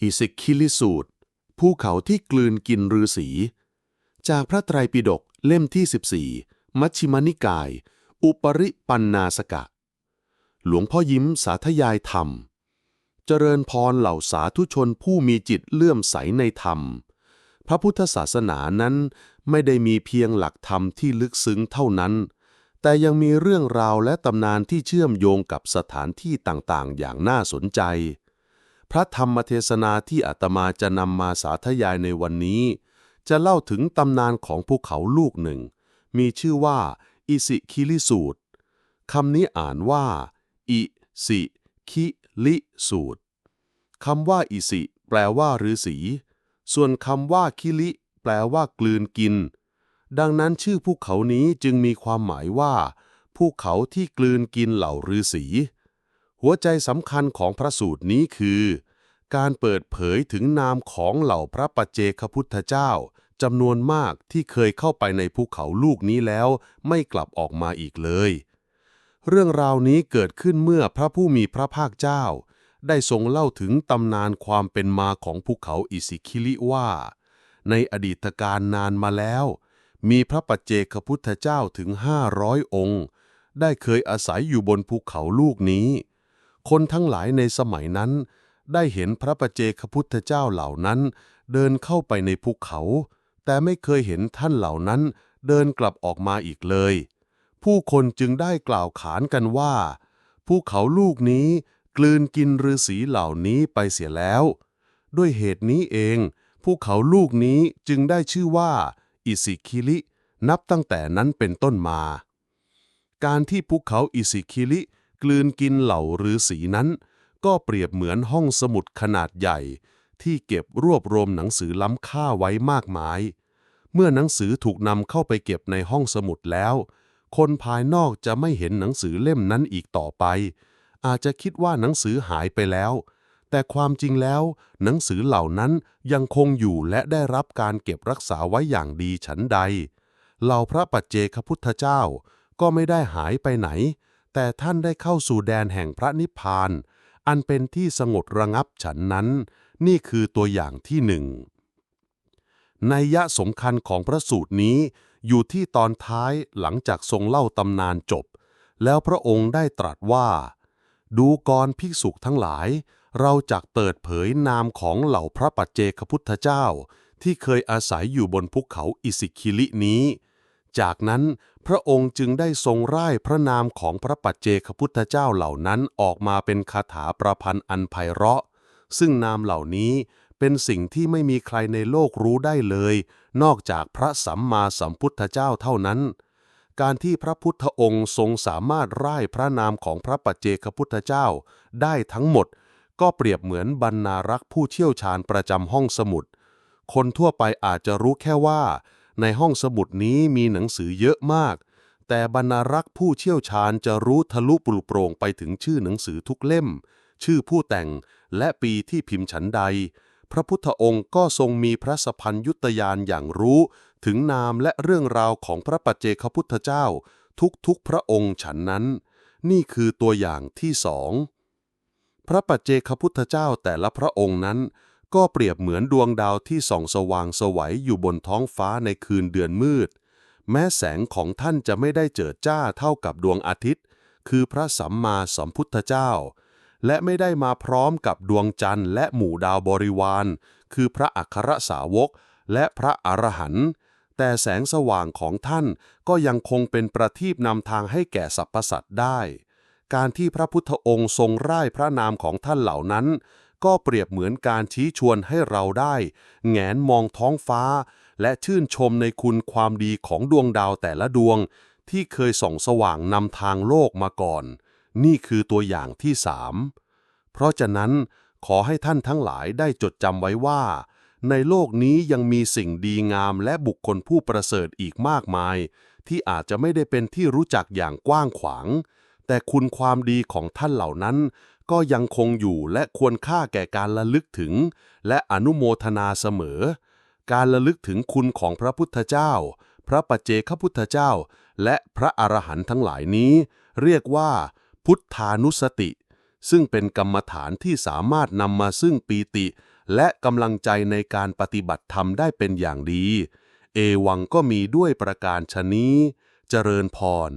อิสิคิลิสูตร ภูเขาที่กลืนกินฤาษี จากพระไตรปิฎกเล่มที่ 14 มัชฌิมนิกาย อุปริปันนาสกะ หลวงพ่อยิ้มสาธยายธรรม เจริญพรเหล่าสาธุชนผู้มีจิตเลื่อมใสในธรรม พระพุทธศาสนานั้นไม่ได้มีเพียงหลักธรรมที่ลึกซึ้งเท่านั้น แต่ยังมีเรื่องราวและตำนานที่เชื่อมโยงกับสถานที่ต่างๆ อย่างน่าสนใจ พระธรรมเทศนาที่อาตมาจะนำมาสาธยายในวันนี้ จะเล่าถึงตำนานของภูเขาลูกหนึ่ง มีชื่อว่าอิสิคิลิสูตรคำนี้อ่านว่า อิสิคิลิสูตรคำว่าอิสิ แปลว่าฤาษีส่วนคำว่าคิลิ แปลว่ากลืนกิน ดังนั้นชื่อภูเขานี้จึงมีความหมายว่าภูเขาที่กลืนกินเหล่าฤาษี หัวใจสำคัญของพระสูตรนี้คือ การเปิดเผยถึงนามของเหล่าพระปัจเจกพุทธเจ้าจำนวนมากที่เคยเข้าไปในภูเขาลูกนี้แล้ว ไม่กลับออกมาอีกเลย เรื่องราวนี้เกิดขึ้นเมื่อพระผู้มีพระภาคเจ้า ได้ทรงเล่าถึงตำนานความเป็นมาของภูเขาอิสิคิลิว่า ในอดีตการนานมาแล้ว มีพระปัจเจกพุทธเจ้าถึง 500 องค์ ได้เคยอาศัยอยู่บนภูเขาลูกนี้ คนทั้งหลายในสมัยนั้น ได้เห็นพระปัจเจกพุทธเจ้าเหล่านั้น เดินเข้าไปในภูเขา แต่ไม่เคยเห็นท่านเหล่านั้น เดินกลับออกมาอีกเลย ผู้คนจึงได้กล่าวขานกันว่า ภูเขาลูกนี้กลืนกินฤาษีเหล่านี้ไปเสียแล้ว ด้วยเหตุนี้เองภูเขาลูกนี้จึงได้ชื่อว่า อิสิคิลิ นับตั้งแต่นั้นเป็นต้นมา การที่ภูเขาอิสิคิลิ กลืนกินเหล่าฤาษีนั้น ก็เปรียบเหมือนห้องสมุดขนาดใหญ่ ที่เก็บรวบรวมหนังสือล้ำค่าไว้มากมาย เมื่อหนังสือถูกนำเข้าไปเก็บในห้องสมุดแล้ว คนภายนอกจะไม่เห็นหนังสือเล่มนั้นอีกต่อไป อาจจะคิดว่าหนังสือหายไปแล้ว แต่ความจริงแล้ว หนังสือเหล่านั้นยังคงอยู่และได้รับการเก็บรักษาไว้อย่างดีฉันใดเหล่าพระปัจเจกพุทธเจ้าก็ไม่ได้หายไปไหน แต่ท่านได้เข้าสู่แดนแห่งพระนิพพาน อันเป็นที่สงบระงับฉันนั้น นี่คือตัวอย่างที่หนึ่งในยยะสำคัญของพระสูตรนี้ อยู่ที่ตอนท้ายหลังจากทรงเล่าตำนานจบ แล้วพระองค์ได้ตรัสว่า ดูกรภิกษุทั้งหลาย เราจักเปิดเผยนามของเหล่าพระปัจเจกพุทธเจ้า ที่เคยอาศัยอยู่บนภูเขาอิสิคิลินี้ จากนั้น พระองค์จึงได้ทรงร่ายพระนามของพระปัจเจกพุทธเจ้าเหล่านั้นออกมาเป็นคาถาประพันธ์อันไพเราะ ซึ่งนามเหล่านี้เป็นสิ่งที่ไม่มีใครในโลกรู้ได้เลย นอกจากพระสัมมาสัมพุทธเจ้าเท่านั้น การที่พระพุทธองค์ทรงสามารถร่ายพระนามของพระปัจเจกพุทธเจ้าได้ทั้งหมด ก็เปรียบเหมือนบรรณารักษ์ผู้เชี่ยวชาญประจำห้องสมุด คนทั่วไปอาจจะรู้แค่ว่า ในห้องสมุดนี้มีหนังสือเยอะมาก แต่บรรณารักษ์ผู้เชี่ยวชาญจะรู้ทะลุปลุโปร่งไปถึงชื่อหนังสือทุกเล่ม ชื่อผู้แต่งและปีที่พิมพ์ฉันใด พระพุทธองค์ก็ทรงมีพระสพันยุตยานอย่างรู้ ถึงนามและเรื่องราวของพระปัจเจกพุทธเจ้า ทุกๆพระองค์ฉันนั้น นี่คือตัวอย่างที่สองพระปัจเจกพุทธเจ้าแต่ละพระองค์นั้น ก็เปรียบเหมือนดวงดาวที่ส่องสว่างสวัยอยู่บนท้องฟ้าในคืนเดือนมืด แม้แสงของท่านจะไม่ได้เจิดจ้าเท่ากับดวงอาทิตย์ คือพระสัมมาสัมพุทธเจ้า และไม่ได้มาพร้อมกับดวงจันทร์และหมู่ดาวบริวาร คือพระอัครสาวก และพระอรหันต์แต่แสงสว่างของท่านก็ยังคงเป็นประทีปนำทางให้แก่สรรพสัตว์ได้ การที่พระพุทธองค์ทรงร่ายพระนามของท่านเหล่านั้น ก็เปรียบเหมือนการชี้ชวนให้เราได้ แงนมองท้องฟ้า และชื่นชมในคุณความดีของดวงดาวแต่ละดวง ที่เคยส่องสว่างนำทางโลกมาก่อน นี่คือตัวอย่างที่สามเพราะฉะนั้นขอให้ท่านทั้งหลายได้จดจำไว้ว่า ในโลกนี้ยังมีสิ่งดีงามและบุคคลผู้ประเสริฐอีกมากมาย ที่อาจจะไม่ได้เป็นที่รู้จักอย่างกว้างขวาง แต่คุณความดีของท่านเหล่านั้น ก็ยังคงอยู่และควรค่าแก่การระลึกถึง และอนุโมทนาเสมอ การระลึกถึงคุณของพระพุทธเจ้า พระปัจเจกพุทธเจ้า และพระอรหันต์ทั้งหลายนี้ เรียกว่า พุทธานุสติ ซึ่งเป็นกรรมฐานที่สามารถนำมาซึ่งปีติ และกำลังใจในการปฏิบัติธรรมได้เป็นอย่างดี เอวังก็มีด้วยประการชนี้ เจริญพร